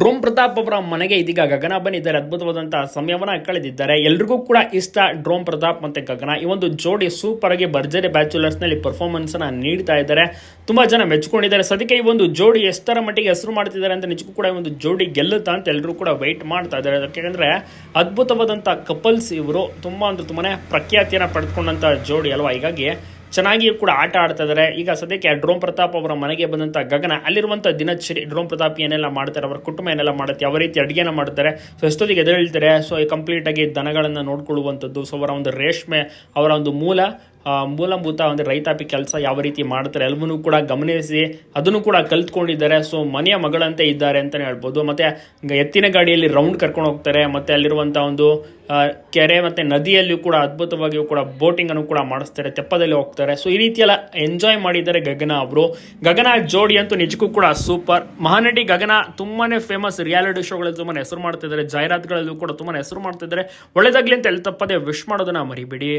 ಡ್ರೋಮ್ ಪ್ರತಾಪ್ ಅವರ ಮನೆಗೆ ಇದೀಗ ಗಗನ ಬಂದಿದ್ದಾರೆ. ಅದ್ಭುತವಾದಂತಹ ಸಮಯವನ್ನ ಕಳೆದಿದ್ದಾರೆ. ಎಲ್ರಿಗೂ ಕೂಡ ಇಷ್ಟ ಡ್ರೋಮ್ ಪ್ರತಾಪ್ ಮತ್ತೆ ಗಗನ. ಈ ಒಂದು ಜೋಡಿ ಸೂಪರ್ ಆಗಿ ಭರ್ಜರಿ ಬ್ಯಾಚುಲರ್ಸ್ನಲ್ಲಿ ಪರ್ಫಾರ್ಮೆನ್ಸ್ ಅನ್ನ ನೀಡ್ತಾ ಇದ್ದಾರೆ. ತುಂಬಾ ಜನ ಮೆಚ್ಕೊಂಡಿದ್ದಾರೆ. ಸದ್ಯಕ್ಕೆ ಈ ಒಂದು ಜೋಡಿ ಎಷ್ಟರ ಮಟ್ಟಿಗೆ ಹೆಸರು ಮಾಡ್ತಿದ್ದಾರೆ ಅಂತ ನಿಜಕ್ಕೂ ಕೂಡ ಈ ಒಂದು ಜೋಡಿ ಗೆಲ್ಲುತ್ತಾ ಅಂತ ಎಲ್ಲರೂ ಕೂಡ ವೈಟ್ ಮಾಡ್ತಾ ಇದ್ದಾರೆ. ಯಾಕೆಂದ್ರೆ ಅದ್ಭುತವಾದಂತಹ ಕಪಲ್ಸ್ ಇವರು. ತುಂಬಾ ಅಂದ್ರೆ ತುಂಬಾನೇ ಪ್ರಖ್ಯಾತಿಯನ್ನ ಪಡೆದುಕೊಂಡಂತ ಜೋಡಿ ಅಲ್ವಾ? ಹೀಗಾಗಿ ಚೆನ್ನಾಗಿ ಕೂಡ ಆಟ ಆಡ್ತಾ ಇದ್ದಾರೆ ಈಗ ಸದ್ಯಕ್ಕೆ ಡ್ರೋಮ್ ಪ್ರತಾಪ್ ಅವರ ಮನೆಗೆ ಬಂದಂಥ ಗಗನ ಅಲ್ಲಿರುವಂಥ ದಿನಚರಿ ಡ್ರೋಮ್ ಪ್ರತಾಪ್ ಏನೆಲ್ಲ ಮಾಡ್ತಾರೆ, ಅವರ ಕುಟುಂಬ ಏನೆಲ್ಲ ಮಾಡುತ್ತೆ, ಯಾವ ರೀತಿ ಅಡುಗೆನ ಮಾಡ್ತಾರೆ ಸೊ ಎಷ್ಟೊತ್ತಿಗೆ ಎದ್ದೇಳ್ತಾರೆ ಸೊ ಕಂಪ್ಲೀಟ್ ಆಗಿ ದನಗಳನ್ನ ನೋಡ್ಕೊಳ್ಳುವಂಥದ್ದು ಸೊ ಅವರ ಒಂದು ರೇಷ್ಮೆ, ಅವರ ಒಂದು ಮೂಲ ಮೂಲಭೂತ ಒಂದು ರೈತಾಪಿ ಕೆಲಸ ಯಾವ ರೀತಿ ಮಾಡ್ತಾರೆ ಎಲ್ಲವನ್ನೂ ಕೂಡ ಗಮನಿಸಿ ಅದನ್ನು ಕೂಡ ಕಲ್ತ್ಕೊಂಡಿದ್ದಾರೆ. ಸೊ ಮನೆಯ ಮಗಳಂತೆ ಇದ್ದಾರೆ ಅಂತಲೇ ಹೇಳ್ಬೋದು. ಮತ್ತೆ ಎತ್ತಿನ ಗಾಡಿಯಲ್ಲಿ ರೌಂಡ್ ಕರ್ಕೊಂಡು ಹೋಗ್ತಾರೆ. ಮತ್ತೆ ಅಲ್ಲಿರುವಂಥ ಒಂದು ಕೆರೆ ಮತ್ತೆ ನದಿಯಲ್ಲಿಯೂ ಕೂಡ ಅದ್ಭುತವಾಗಿಯೂ ಕೂಡ ಬೋಟಿಂಗ್ ಅನ್ನು ಕೂಡ ಮಾಡಿಸ್ತಾರೆ. ತೆಪ್ಪದಲ್ಲಿ ಹೋಗ್ತಾರೆ. ಸೊ ಈ ರೀತಿಯೆಲ್ಲ ಎಂಜಾಯ್ ಮಾಡಿದ್ದಾರೆ ಗಗನ ಅವರು. ಗಗನ ಜೋಡಿ ಅಂತೂ ನಿಜಕ್ಕೂ ಕೂಡ ಸೂಪರ್ ಮಹಾನಟಿ ಗಗನ ತುಂಬಾನೇ ಫೇಮಸ್ ರಿಯಾಲಿಟಿ ಶೋಗಳಲ್ಲಿ ತುಂಬಾ ಹೆಸರು ಮಾಡ್ತಿದ್ದಾರೆ. ಜಾಹೀರಾತುಗಳಲ್ಲೂ ಕೂಡ ತುಂಬಾ ಹೆಸರು ಮಾಡ್ತಿದ್ದಾರೆ. ಒಳ್ಳೇದಾಗ್ಲಿ ಅಂತ ಎಲ್ಲಿ ತಪ್ಪದೆ ವಿಶ್ ಮಾಡೋದನ್ನ ಮರಿಬೇಡಿ.